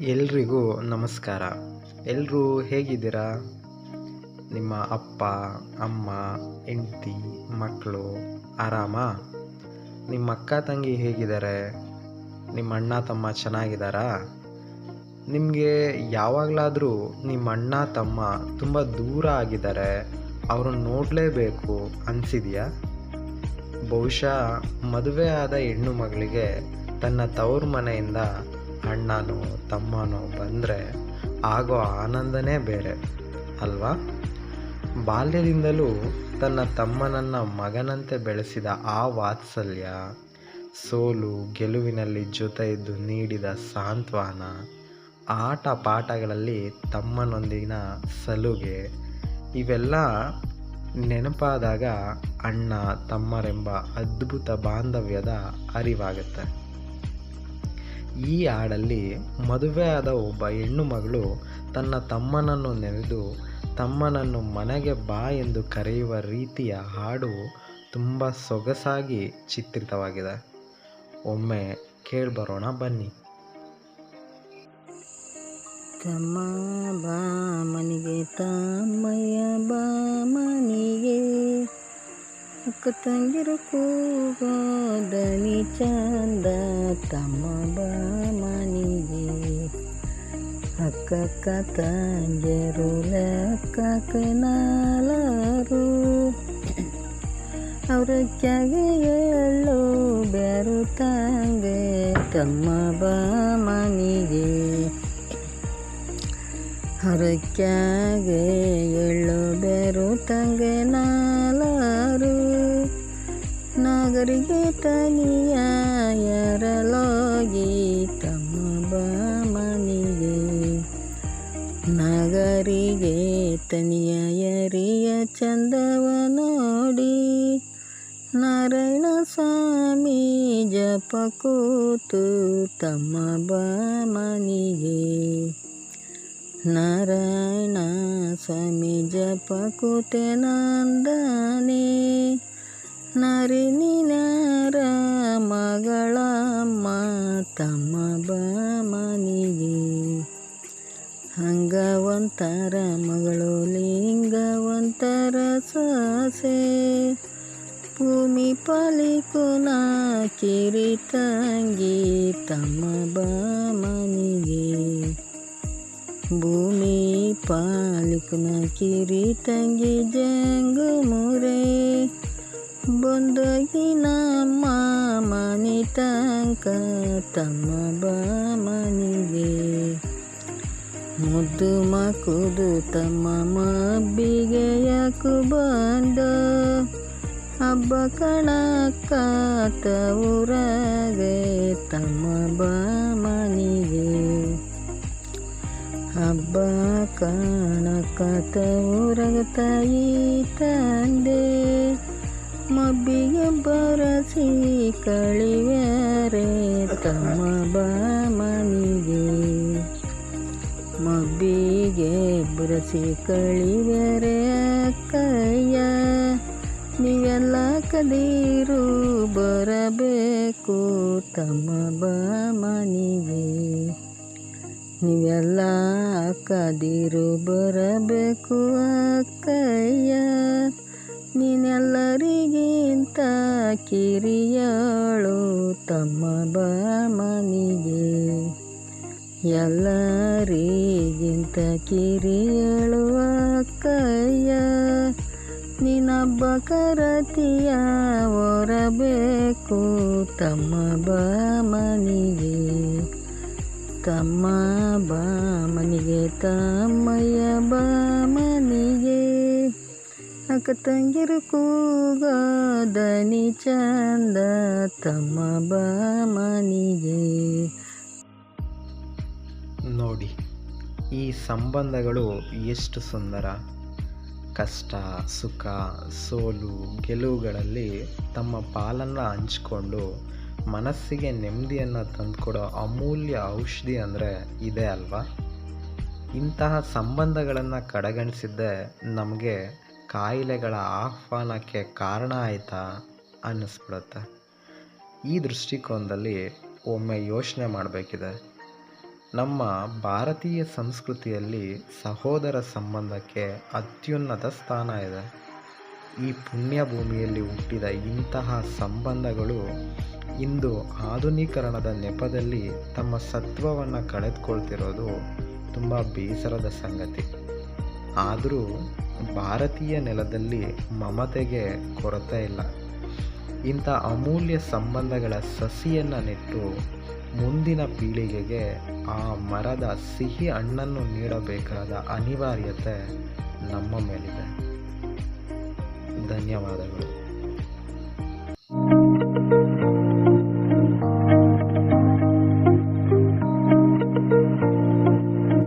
ಎಲ್ರಿಗೂ ನಮಸ್ಕಾರ. ಎಲ್ಲರೂ ಹೇಗಿದ್ದೀರಾ? ನಿಮ್ಮ ಅಪ್ಪ, ಅಮ್ಮ, ಹೆಂಡ್ತಿ, ಮಕ್ಕಳು ಆರಾಮ? ನಿಮ್ಮ ಅಕ್ಕ ತಂಗಿ ಹೇಗಿದ್ದಾರೆ? ನಿಮ್ಮ ಅಣ್ಣ, ತಮ್ಮ ಚೆನ್ನಾಗಿದ್ದಾರಾ? ನಿಮಗೆ ಯಾವಾಗಲಾದರೂ ನಿಮ್ಮ ಅಣ್ಣ, ತಮ್ಮ ತುಂಬ ದೂರ ಆಗಿದ್ದಾರೆ. ಅವ್ರನ್ನ ನೋಡಲೇಬೇಕು ಅನಿಸಿದೆಯಾ? ಬಹುಶಃ ಮದುವೆ ಆದ ಹೆಣ್ಣು ಮಗಳಿಗೆ ತನ್ನ ತವರು ಮನೆಯಿಂದ ಅಣ್ಣನೋ ತಮ್ಮನೋ ಬಂದರೆ ಆಗೋ ಆನಂದನೇ ಬೇರೆ, ಅಲ್ವಾ? ಬಾಲ್ಯದಿಂದಲೂ ತನ್ನ ತಮ್ಮನನ್ನು ಮಗನಂತೆ ಬೆಳೆಸಿದ ಆ ವಾತ್ಸಲ್ಯ, ಸೋಲು, ಗೆಲುವಿನಲ್ಲಿ ಜೊತೆ ಇದ್ದು ನೀಡಿದ ಸಾಂತ್ವನ, ಆಟ ಪಾಠಗಳಲ್ಲಿ ತಮ್ಮನೊಂದಿಗಿನ ಸಲುಗೆ, ಇವೆಲ್ಲ ನೆನಪಾದಾಗ ಅಣ್ಣ ತಮ್ಮರೆಂಬ ಅದ್ಭುತ ಬಾಂಧವ್ಯದ ಅರಿವಾಗುತ್ತೆ. ಈ ಹಾಡಲ್ಲಿ ಮದುವೆಯಾದ ಒಬ್ಬ ಹೆಣ್ಣು ಮಗಳು ತನ್ನ ತಮ್ಮನನ್ನು ನೆನೆದು ತಮ್ಮನನ್ನು ಮನೆಗೆ ಬಾ ಎಂದು ಕರೆಯುವ ರೀತಿಯ ಹಾಡು ತುಂಬ ಸೊಗಸಾಗಿ ಚಿತ್ರಿತವಾಗಿದೆ. ಒಮ್ಮೆ ಕೇಳ್ಬರೋಣ, ಬನ್ನಿ. ತಮ್ಮ ಬಾ, ಮನೆಗೆ ತಮ್ಮಯ್ಯ ಬಾ. ಅಕ್ಕ ತಂಗಿರು ಕೂಗೋ ದನಿ ಚಂದ ತಮ್ಮ ಬಾ ಮನಿಗೆ ಅಕ್ಕಕ್ಕ ತಂಗಿರು ಲೆಕ್ಕಕ್ಕ ನಾಲರು ಅವ್ರ ಕ್ಯಾಗೆ ಎಳ್ಳು ಬ್ಯಾರು ತಂಗೆ ತಮ್ಮ ಬಾ ಮನಿಗೆ ಹರಕ್ಯಾಗೆ ಎಳ್ಳು ಬೇರು ತಂಗೆ ನಾಲಾರು. ನಾಗರಿಗೆ ತನಿಯ ಎರಲೋಗಿ ತಮ್ಮ ಬಾಮನಿಗೆ. ನಾಗರಿಗೆ ತನಿಯ ಎರಿಯ ಚಂದವ ನೋಡಿ ನಾರಾಯಣ ಸ್ವಾಮಿ ಜಪ ಕೂತು ತಮ್ಮ ಬಾಮನಿಗೆ. ನಾರಾಯಣ ಸ್ವಾಮಿ ಜಪ ಕೂತೆ ನಂದನೆ. ನರಿನಿನಾರ ಮಗಳಮ್ಮ ತಮ್ಮ ಬಾಮನಿಗೆ. ಹಂಗವಂತರ ಮಗಳು ಲಿಂಗವಂತರ ಸೊಸೆ. ಭೂಮಿ ಪಾಲಿಕುನ ಕಿರಿತಂಗಿ ತಮ್ಮ ಬಾಮನಿಗೆ. ಭೂಮಿ ಪಾಲಿಕನ ಕಿರಿ ತಂಗಿ ಜಂಗ ಮುರೆ ಬಂದಗಿ ನಮ್ಮ ಮನೆ ತನಕ ತಮ್ಮ ಬಾಮನಿಗೆ ಮುದ್ದು ಮಕ್ಕುದು ತಮ್ಮ ಮಬ್ಬಿಗೆ ಯಾಕು ಬಂದ ಹಬ್ಬ ಕಣಕ್ಕ ಊರಾಗೆ ತಮ್ಮ ಬಾಮನಿಗೆ ಹಬ್ಬ ಕಾಣಕತವು ರಗತಾಯಿ ತಂದೆ. ಮಬ್ಬಿಗೆ ಬರಸಿ ಕಳಿವ್ಯಾರೆ ತಮ್ಮ ಬಾಮನಿಗೆ. ಮಬ್ಬಿಗೆ ಬರಸಿ ಕಳಿವ್ಯಾರೆ ಅಕ್ಕಯ್ಯ. ನೀವೆಲ್ಲ ಕದೀರು ಬರಬೇಕು ತಮ್ಮ ಬಾಮನಿಗೆ. ನೀವೆಲ್ಲ ಕದಿರು ಬರಬೇಕು ಅಕ್ಕಯ್ಯ. ನೀನೆಲ್ಲರಿಗಿಂತ ಕಿರಿಯಳು ತಮ್ಮ ಬಾಮನಿಗೆ ಎಲ್ಲರಿಗಿಂತ ಕಿರಿಯಳು ಅಕ್ಕಯ್ಯ. ನಿನ್ನಬ್ಬ ಕರತಿಯ ಹೊರಬೇಕು ತಮ್ಮ ಬಾಮನಿಗೆ ತಮ್ಮ ಬಾ ಮನಿಗೆ ತಮ್ಮಯ್ಯ ಬಾ ಮನಿಗೆ ಅಕ್ಕ ತಂಗಿರು ಕೂಗ ದನಿ ಚಂದ ತಮ್ಮ ಬಾ ಮನಿಗೆ ನೋಡಿ, ಈ ಸಂಬಂಧಗಳು ಎಷ್ಟು ಸುಂದರ. ಕಷ್ಟ, ಸುಖ, ಸೋಲು, ಗೆಲುವುಗಳಲ್ಲಿ ತಮ್ಮ ಪಾಲನ್ನು ಹಂಚ್ಕೊಂಡು ಮನಸ್ಸಿಗೆ ನೆಮ್ಮದಿಯನ್ನು ತಂದುಕೊಡೋ ಅಮೂಲ್ಯ ಔಷಧಿ ಅಂದರೆ ಇದೆ ಅಲ್ವಾ? ಇಂತಹ ಸಂಬಂಧಗಳನ್ನು ಕಡೆಗಣಿಸಿದ್ದೇ ನಮಗೆ ಕಾಯಿಲೆಗಳ ಆಹ್ವಾನಕ್ಕೆ ಕಾರಣ ಆಯಿತಾ ಅನ್ನಿಸ್ಬಿಡುತ್ತೆ. ಈ ದೃಷ್ಟಿಕೋನದಲ್ಲಿ ಒಮ್ಮೆ ಯೋಚನೆ ಮಾಡಬೇಕಿದೆ. ನಮ್ಮ ಭಾರತೀಯ ಸಂಸ್ಕೃತಿಯಲ್ಲಿ ಸಹೋದರ ಸಂಬಂಧಕ್ಕೆ ಅತ್ಯುನ್ನತ ಸ್ಥಾನ ಇದೆ. ಈ ಪುಣ್ಯ ಭೂಮಿಯಲ್ಲಿ ಹುಟ್ಟಿದ ಇಂತಹ ಸಂಬಂಧಗಳು ಇಂದು ಆಧುನೀಕರಣದ ನೆಪದಲ್ಲಿ ತಮ್ಮ ಸತ್ವವನ್ನು ಕಳೆದುಕೊಳ್ತಿರೋದು ತುಂಬ ಬೇಸರದ ಸಂಗತಿ. ಆದರೂ ಭಾರತೀಯ ನೆಲದಲ್ಲಿ ಮಮತೆಗೆ ಕೊರತೆ ಇಲ್ಲ. ಇಂಥ ಅಮೂಲ್ಯ ಸಂಬಂಧಗಳ ಸಸಿಯನ್ನು ನೆಟ್ಟು ಮುಂದಿನ ಪೀಳಿಗೆಗೆ ಆ ಮರದ ಸಿಹಿ ಹಣ್ಣನ್ನು ನೀಡಬೇಕಾದ ಅನಿವಾರ್ಯತೆ ನಮ್ಮ ಮೇಲಿದೆ. 等你啊，大哥。